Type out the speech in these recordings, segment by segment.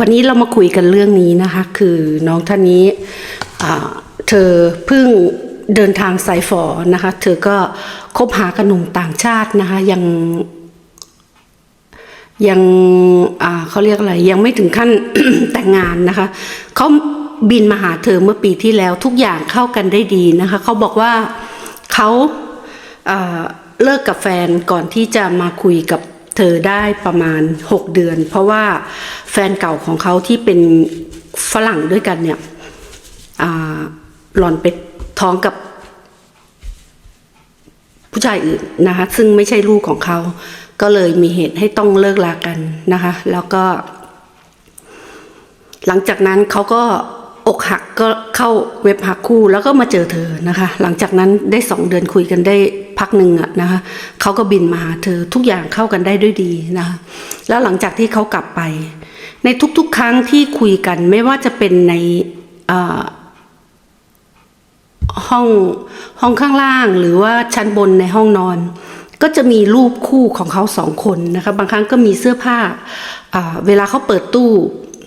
วันนี้เรามาคุยกันเรื่องนี้นะคะ คือน้องท่านนี้เธอเพิ่งเดินทางสายฝอนะคะ เธอก็คบหากับหนุ่มต่างชาตินะคะ ยังยังเขาเรียกอะไร ยังไม่ถึงขั้นแต่งงานนะคะเขาบินมาหาเธอเมื่อปีที่แล้วทุกอย่างเข้ากันได้ดีนะคะเขาบอกว่าเขาเลิกกับแฟนก่อนที่จะมาคุยกับ เธอได้ประมาณ 6 เดือน เพราะว่าแฟนเก่าของเขาที่เป็นฝรั่งด้วยกันเนี่ยหล่อนไปท้องกับผู้ชายอื่นนะคะซึ่งไม่ใช่ลูกของเขา ก็เลยมีเหตุให้ต้องเลิกลากันนะคะ แล้วก็ หลังจากนั้นเขาก็อกหักก็เข้าเว็บหักคู่แล้วก็มาเจอเธอนะคะ หลังจากนั้นได้สองเดือนคุยกันได้ พักหนึ่งอะนะคะเขาก็บินมาหาเธอทุกอย่างเข้ากันได้ด้วยดีนะคะแล้วหลังจากที่เขากลับไป ในทุกๆ ครั้งที่คุยกันไม่ว่าจะเป็นในห้องห้องข้างล่างหรือว่าชั้นบนในห้องนอน ก็จะมีรูปคู่ของเขาสองคนนะคะบางครั้งก็มีเสื้อผ้าเวลาเขาเปิดตู้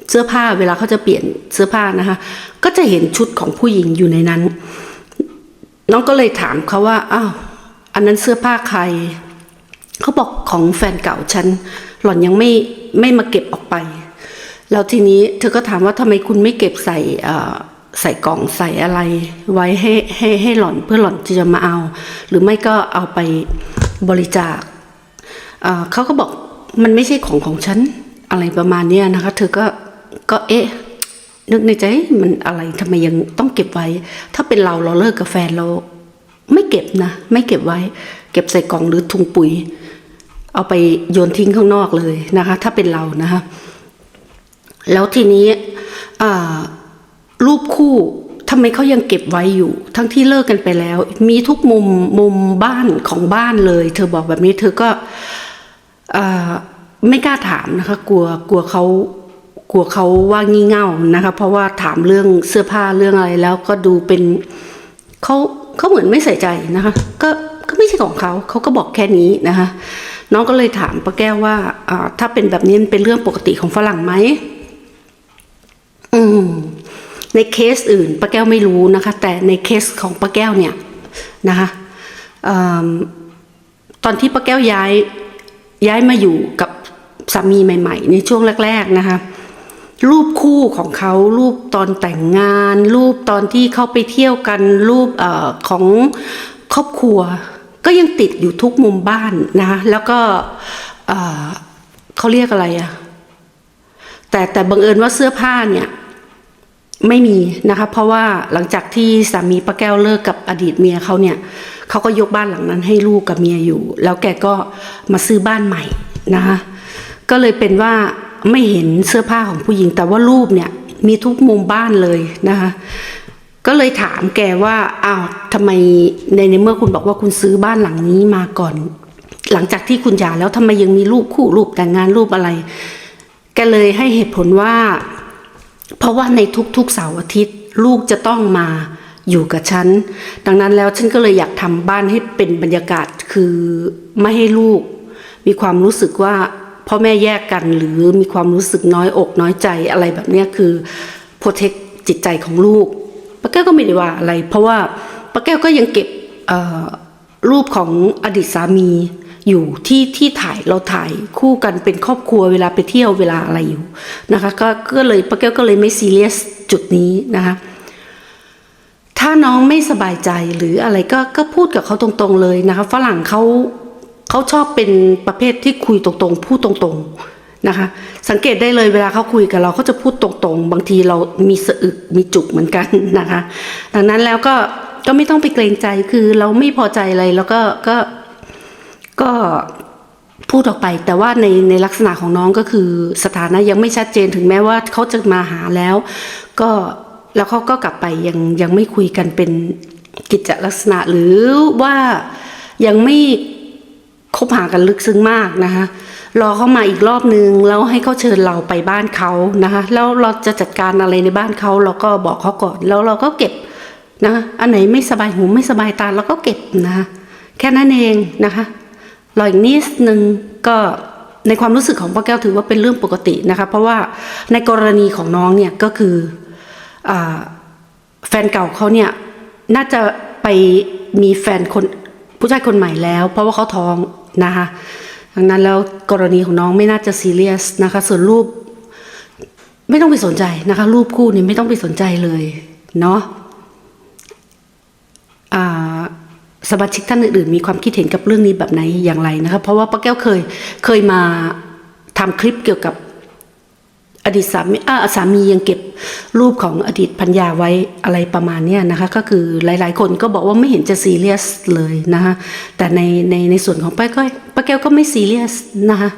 เสื้อผ้าเวลาเขาจะเปลี่ยนเสื้อผ้านะคะ ก็จะเห็นชุดของผู้หญิงอยู่ในนั้น น้องก็เลยถามเขาว่าอ้าว อันนั้นเสื้อผ้าใคร เขาบอกของแฟนเก่าฉัน หล่อนยังไม่ไม่มาเก็บออกไป แล้วทีนี้เธอก็ถามว่าทำไมคุณไม่เก็บใส่ใส่กล่องใส่อะไร ไว้ให้ให้ให้หล่อนเพื่อหล่อนจะมาเอา หรือไม่ก็เอาไปบริจาคเขาก็บอกมันไม่ใช่ของของฉันอะไรประมาณนี้นะคะ เธอก็ก็เอ๊ะนึกในใจมันอะไรทำไมยังต้องเก็บไว้ ถ้าเป็นเราเราเลิกกับแฟนเรา ไม่เก็บนะ ไม่เก็บไว้ เก็บใส่กล่องหรือถุงปุ๋ย เอาไปโยนทิ้งข้างนอกเลยนะคะ ถ้าเป็นเรานะคะ แล้วทีนี้รูปคู่ทำไมเขายังเก็บไว้อยู่ ทั้งที่เลิกกันไปแล้ว มีทุกมุมมุมบ้านของบ้านเลย เธอบอกแบบนี้ เธอก็ไม่กล้าถามนะคะ กลัวกลัวเขากลัวเขาว่างี่เง่านะคะ เพราะว่าถามเรื่องเสื้อผ้าเรื่องอะไรแล้วก็ดูเป็นเขา เขาเหมือนไม่ใส่ใจนะคะ ก็ก็ไม่ใช่ของเขาเขาก็บอกแค่นี้นะคะ น้องก็เลยถามป้าแก้วว่าถ้าเป็นแบบนี้มันเป็นเรื่องปกติของฝรั่งไหมอืมในเคสอื่นป้าแก้วไม่รู้นะคะ แต่ในเคสของป้าแก้วเนี่ยนะคะอตอนที่ป้าแก้วย้ายย้ายมาอยู่กับสามีใหม่ ๆ ในช่วงแรก ๆนะคะ รูปคู่ของเขารูปตอนแต่งงาน รูปตอนที่เขาไปเที่ยวกันรูปอของครอบครัว ก็ยังติดอยู่ทุกมุมบ้านนะแล้วก็เอ่อเขาเรียกอะไรอะแต่แต่บังเอิญว่าเสื้อผ้าเนี่ยไม่มีนะคะเพราะว่าหลังจากที่สามีป้าแก้วเลิกกับอดีตเมียเขาเนี่ยเขาก็ยกบ้านหลังนั้นให้ลูกกับเมียอยู่ แล้วแกก็มาซื้อบ้านใหม่นะคะก็เลยเป็นว่า ไม่เห็นเสื้อผ้าของผู้หญิง แต่ว่ารูปเนี่ยมีทุกมุมบ้านเลยนะคะก็เลยถามแกว่าอ้าวทำไมในในเมื่อคุณบอกว่าคุณซื้อบ้านหลังนี้มาก่อน หลังจากที่คุณหย่าแล้วทำไมยังมีรูปคู่รูปแต่งงานรูปอะไร แกเลยให้เหตุผลว่า เพราะว่าในทุกๆเสาร์อาทิตย์ ลูกจะต้องมาอยู่กับฉัน ดังนั้นแล้วฉันก็เลยอยากทำบ้านให้เป็นบรรยากาศคือไม่ให้ลูก มีความรู้สึกว่า พ่อแม่แยกกันหรือมีความรู้สึกน้อยอกน้อยใจอะไรแบบนี้คือโปรเทคจิตใจของลูกป้าแก้วก็ไม่ได้ว่าอะไร เพราะว่าป้าแก้วก็ยังเก็บรูปของอดีตสามีอยู่ที่ที่ถ่ายเราถ่ายคู่กันเป็นครอบครัวเวลาไปเที่ยวเวลาอะไรอยู่นะคะก็ก็เลยป้าแก้วก็เลยไม่ซีเรียสจุดนี้นะคะถ้าน้องไม่สบายใจหรืออะไรก็ก็พูดกับเขาตรงๆเลยนะคะฝรั่งเขา เขาชอบเป็นประเภทที่คุยตรงๆ พูดตรงๆนะคะ สังเกตได้เลยเวลาเขาคุยกับเราเขาจะพูดตรงๆ บางทีเรามีสะอึกมีจุกเหมือนกันนะคะ ดังนั้นแล้วก็ก็ไม่ต้องไปเกรงใจคือเราไม่พอใจอะไรแล้วก็ก็ก็พูดออกไป แต่ว่าในในลักษณะของน้องก็คือสถานะยังไม่ชัดเจนถึงแม้ว่าเขาจะมาหาแล้ว ก็แล้วเขาก็กลับไปยังยังไม่คุยกันเป็นกิจลักษณะหรือว่ายังไม่ คบหากันลึกซึ้งมากนะคะ รอเขามาอีกรอบนึงแล้วให้เขาเชิญเราไปบ้านเขานะคะ แล้วเราจะจัดการอะไรในบ้านเขาเราก็บอกเขาก่อน แล้วเราก็เก็บนะอันไหนไม่สบายหูไม่สบายตาเราก็เก็บนะคะแค่นั้นเองนะคะรออีกนิดนึงก็ในความรู้สึกของป้าแก้วถือว่าเป็นเรื่องปกตินะคะ เพราะว่าในกรณีของน้องเนี่ยก็คืออแฟนเก่าเขาเนี่ยน่าจะไปมีแฟนคนผู้ชายคนใหม่แล้ว เพราะว่าเขาท้อง นะคะดังนั้นแล้วกรณีของน้องไม่น่าจะซีเรียสนะคะ ส่วนรูปไม่ต้องไปสนใจนะคะ รูปคู่นี่ไม่ต้องไปสนใจเลยเนาะสมาชิกท่านอื่นๆ มีความคิดเห็นกับเรื่องนี้แบบไหนอย่างไรนะคะ เพราะว่าป้าแก้วเคยเคยมาทำคลิปเกี่ยวกับ อดีตสามีอ่าสามียังเก็บรูปของอดีตพัญญาไว้อะไรประมาณนี้นะคะก็คือหลายๆ คนก็บอกว่าไม่เห็นจะซีเรียสเลยนะคะแต่ในในในส่วนของป้าก็ป้าแก้วก็ไม่ซีเรียสนะคะ